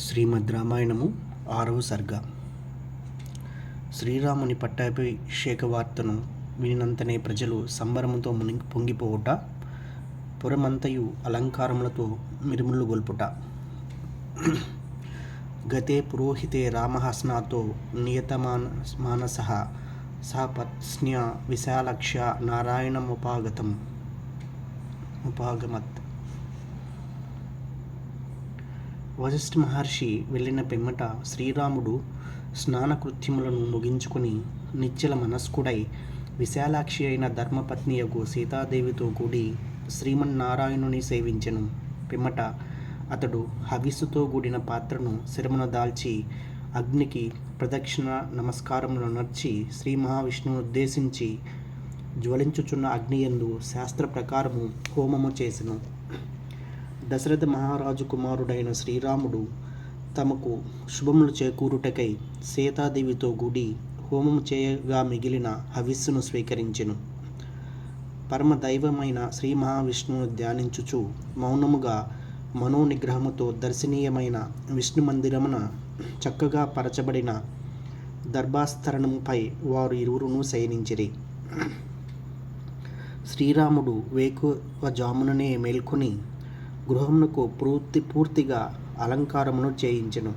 శ్రీమద్ రామాయణము ఆరవ సర్గ. శ్రీరాముని పట్టాభిషేక వార్తను వినినంతనే ప్రజలు సంబరముతో ముని పొంగిపోవుట పురమంతయు అలంకారములతో మిరుములు గొల్పుట. గతే పురోహితే రామహస్నాతో నియతమాన మానస సహ విశాలక్ష విశాలక్ష్య నారాయణముపాగతం ఉపాగమత్ వశిష్ఠ మహర్షి వెళ్ళిన పిమ్మట శ్రీరాముడు స్నానకృత్యములను ముగించుకుని నిశ్చల మనస్కుడై విశాలాక్షి అయిన ధర్మపత్నియకు సీతాదేవితో కూడి శ్రీమన్నారాయణుని సేవించెను. పిమ్మట అతడు హవిస్సుతో కూడిన పాత్రను శిరమున దాల్చి అగ్నికి ప్రదక్షిణ నమస్కారములు నడిచి శ్రీ మహావిష్ణువును ఉద్దేశించి జ్వలించుచున్న అగ్నియందు శాస్త్ర ప్రకారము హోమము చేసెను. దశరథ మహారాజు కుమారుడైన శ్రీరాముడు తమకు శుభములు చేకూరుటకై సీతాదేవితో గుడి హోమం చేయగా మిగిలిన హవిస్సును స్వీకరించెను. పరమ దైవమైన శ్రీ మహావిష్ణువును ధ్యానించుచు మౌనముగా మనోనిగ్రహముతో దర్శనీయమైన విష్ణు మందిరమున చక్కగా పరచబడిన దర్భాస్తరణంపై వారు ఇరువురును శయనించిరి. శ్రీరాముడు వేకువ జాముననే మేల్కొని గృహమునకు పూర్తి పూర్తిగా అలంకారమును చేయించెను.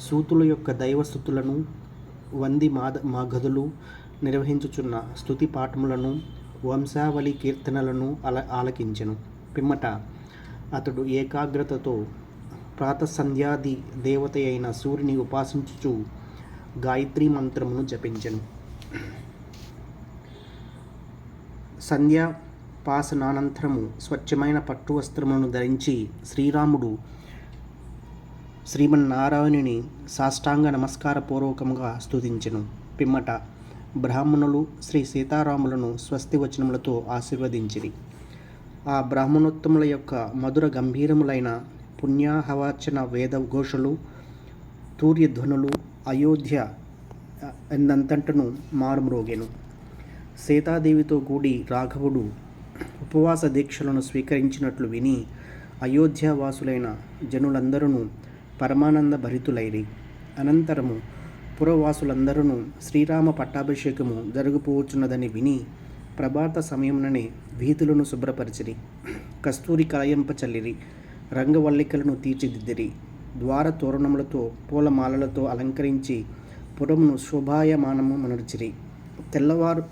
సూతుల యొక్క దైవస్థుతులను వంది మాద మాగధులు నిర్వహించుచున్న స్తుతి పాఠములను వంశావళి కీర్తనలను అల ఆలకించెను. పిమ్మట అతడు ఏకాగ్రతతో ప్రాతసంధ్యాది దేవత అయిన సూర్యుని ఉపాసించుచు గాయత్రి మంత్రమును జపించెను. ఉపాసనానంతరము స్వచ్ఛమైన పట్టు వస్త్రములను ధరించి శ్రీరాముడు శ్రీమన్నారాయణుని సాష్టాంగ నమస్కార పూర్వకముగా స్తుతించెను. పిమ్మట బ్రాహ్మణులు శ్రీ సీతారాములను స్వస్తి వచనములతో ఆశీర్వదించిరి. ఆ బ్రాహ్మణోత్తముల యొక్క మధుర గంభీరములైన పుణ్యాహవాచన వేద ఘోషలు తూర్యధ్వనులు అయోధ్య ఎందంతటను మారుమ్రోగెను. సీతాదేవితో కూడి రాఘవుడు ఉపవాస దీక్షలను స్వీకరించినట్లు విని అయోధ్యావాసులైన జనులందరూ పరమానంద భరితులైరి అనంతరము పురవాసులందరూ శ్రీరామ పట్టాభిషేకము జరుగుపోవచ్చున్నదని విని ప్రభాత సమయముననే వీధులను శుభ్రపరిచిరి. కస్తూరి కలయంప చల్లిరి రంగవల్లికలను తీర్చిదిద్దిరి. ద్వార తోరణములతో పూలమాలలతో అలంకరించి పురమును శోభాయమానము మనర్చిరి తెల్లవారు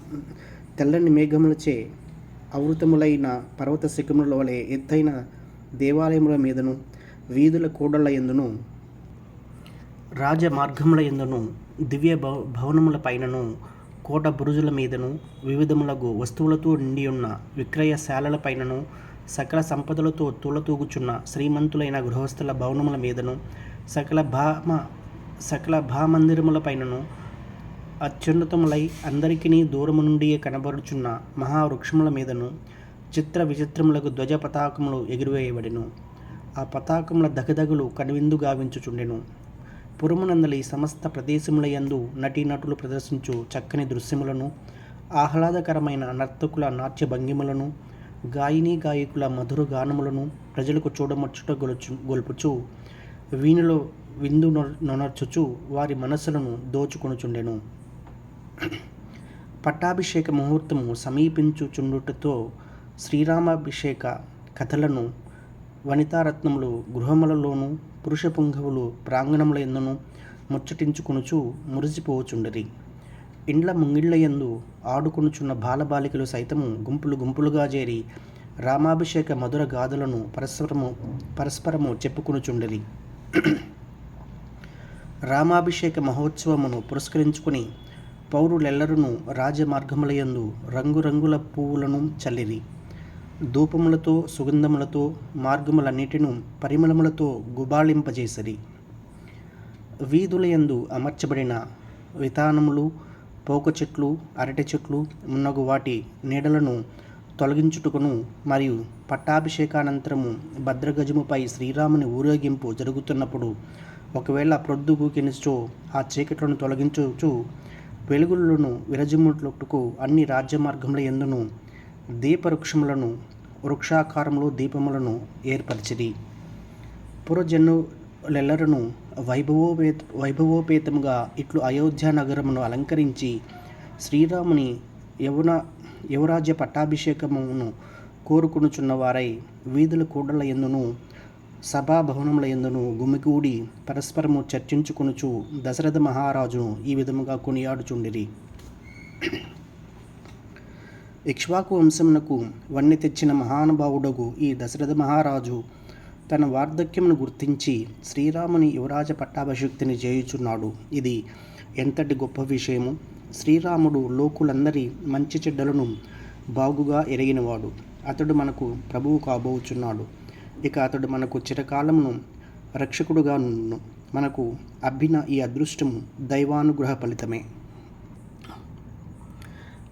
తెల్లని మేఘములచే ఆవృతములైన పర్వత శిఖముల వలె ఎత్తైన దేవాలయముల మీదను వీధుల కూడళ్ళ ఎందును రాజమార్గముల ఎందును దివ్య భవ భవనముల పైనను కోట బురుజుల మీదను వివిధములకు వస్తువులతో నిండి ఉన్న విక్రయశాలల పైనను సకల సంపదలతో తూలతూగుచున్న శ్రీమంతులైన గృహస్థుల భవనముల మీదను సకల భామ సకల భామందిరముల పైనను అత్యున్నతములై అందరికీ దూరము నుండి కనబడుచున్న మహావృక్షముల మీదను చిత్ర విచిత్రములకు ధ్వజ పతాకములు ఎగురవేయబడెను. ఆ పతాకముల దగదగులు కనువిందు గావించుచుండెను. పురమునందలి సమస్త ప్రదేశములయందు నటీనటులు ప్రదర్శించు చక్కని దృశ్యములను ఆహ్లాదకరమైన నర్తకుల నాట్య భంగిమలను గాయని గాయకుల మధుర గానములను ప్రజలకు చూడముచ్చుట గొలుచు గొల్పుచు వీణులో విందు నొనర్చుచు వారి మనస్సులను దోచుకొనుచుండెను. పట్టాభిషేక ముహూర్తము సమీపించుచుండుటతో శ్రీరామాభిషేక కథలను వనితారత్నములు గృహములలోను పురుష పుంగవులు ప్రాంగణముల ఎందును ముచ్చటించుకొనుచు మురిసిపోవచుండరి ఇండ్ల ముంగిళ్ళ యందు ఆడుకొనుచున్న బాలబాలికలు సైతము గుంపులు గుంపులుగా చేరి రామాభిషేక మధుర గాథలను పరస్పరము పరస్పరము చెప్పుకొనుచుండరి. రామాభిషేక మహోత్సవమును పురస్కరించుకుని పౌరులెల్లరూ రాజమార్గములయందు రంగురంగుల పువ్వులను చల్లిరి. ధూపములతో సుగంధములతో మార్గములన్నిటిను పరిమళములతో గుబాళింపజేసిరి. వీధులయందు అమర్చబడిన వితానములు పోక చెట్లు అరటి చెట్లు మున్నగు వాటి నీడలను తొలగించుటకును మరియు పట్టాభిషేకానంతరము భద్రగజముపై శ్రీరాముని ఊరేగింపు జరుగుతున్నప్పుడు ఒకవేళ ప్రొద్దుగూకినిచో ఆ చీకట్లను తొలగించుచు వెలుగులను విరజిమ్ముటకు అన్ని రాజ్యమార్గముల ఎందును దీపవృక్షములను వృక్షాకారంలో దీపములను ఏర్పరిచిరి. పురజనులెల్లరను లెల్లరను వైభవోపేత వైభవోపేతముగా ఇట్లు అయోధ్య నగరమును అలంకరించి శ్రీరాముని యవన యువరాజ్య పట్టాభిషేకమును కోరుకునుచున్న వారై వీధుల కూడల ఎందును సభాభవనముల ఎందును గుమికూడి పరస్పరము చర్చించుకొనుచు దశరథ మహారాజును ఈ విధముగా కొనియాడుచుండిరి. ఇక్ష్వాకు వంశమునకు వన్నె తెచ్చిన మహానుభావుడగు ఈ దశరథ మహారాజు తన వార్ధక్యమును గుర్తించి శ్రీరాముని యువరాజ పట్టాభిషక్తిని చేయుచున్నాడు. ఇది ఎంతటి గొప్ప విషయము! శ్రీరాముడు లోకులందరి మంచి చెడ్డలను బాగుగా ఎరిగినవాడు. అతడు మనకు ప్రభువు కాబోచున్నాడు. ఇక అతడు మనకు చిరకాలమును రక్షకుడుగా నుండు మనకు అబ్బిన ఈ అదృష్టము దైవానుగ్రహ ఫలితమే.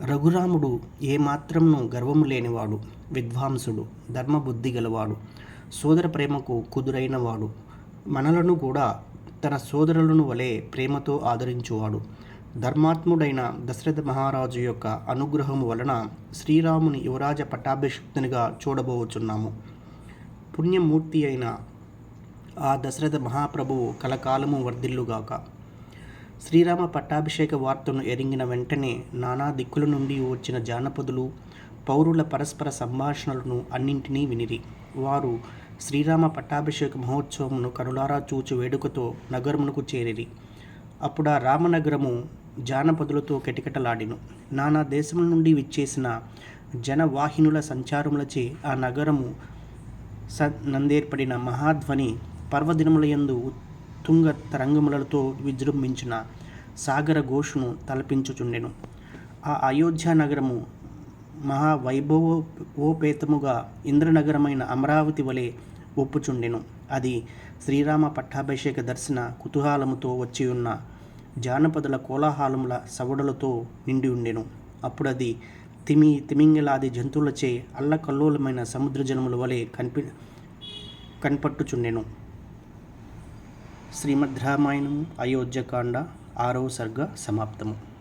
రఘురాముడు ఏమాత్రమును గర్వము లేనివాడు విద్వాంసుడు ధర్మబుద్ధి గలవాడు సోదర ప్రేమకు కుదురైనవాడు మనలను కూడా తన సోదరులను వలె ప్రేమతో ఆదరించువాడు. ధర్మాత్ముడైన దశరథ మహారాజు యొక్క అనుగ్రహము వలన శ్రీరాముని యువరాజ పట్టాభిషిక్తునిగా చూడబోచున్నాము. పుణ్యమూర్తి అయిన ఆ దశరథ మహాప్రభువు కలకాలము వర్ధిల్లుగాక. శ్రీరామ పట్టాభిషేక వార్తను ఎరింగిన వెంటనే నానా దిక్కుల నుండి వచ్చిన జానపదులు పౌరుల పరస్పర సంభాషణలను అన్నింటినీ వినిరి. వారు శ్రీరామ పట్టాభిషేక మహోత్సవమును కనులారా చూచు వేడుకతో నగరమునకు చేరిరి. అప్పుడు ఆ రామనగరము జానపదులతో కెటికెటలాడిను. నానా దేశముల నుండి విచ్చేసిన జనవాహినుల సంచారములచే ఆ నగరము స నందేర్పడిన మహాధ్వని పర్వదినములయందు తుంగ తరంగములతో విజృంభించిన సాగర ఘోషును తలపించుచుండెను. ఆ అయోధ్య నగరము మహావైభవోపేతముగా ఇంద్రనగరమైన అమరావతి వలె ఒప్పుచుండెను. అది శ్రీరామ పట్టాభిషేక దర్శన కుతూహలముతో వచ్చి ఉన్న జానపదుల కోలాహలముల సవడలతో నిండి ఉండెను. అప్పుడు అది తిమి తిమింగలాది జంతువులచే అల్లకల్లోలమైన సముద్ర జనముల వలె కనిపి కనిపట్టుచుండెను. శ్రీమద్ రామాయణం అయోధ్యకాండ ఆరవ సర్గ సమాప్తము.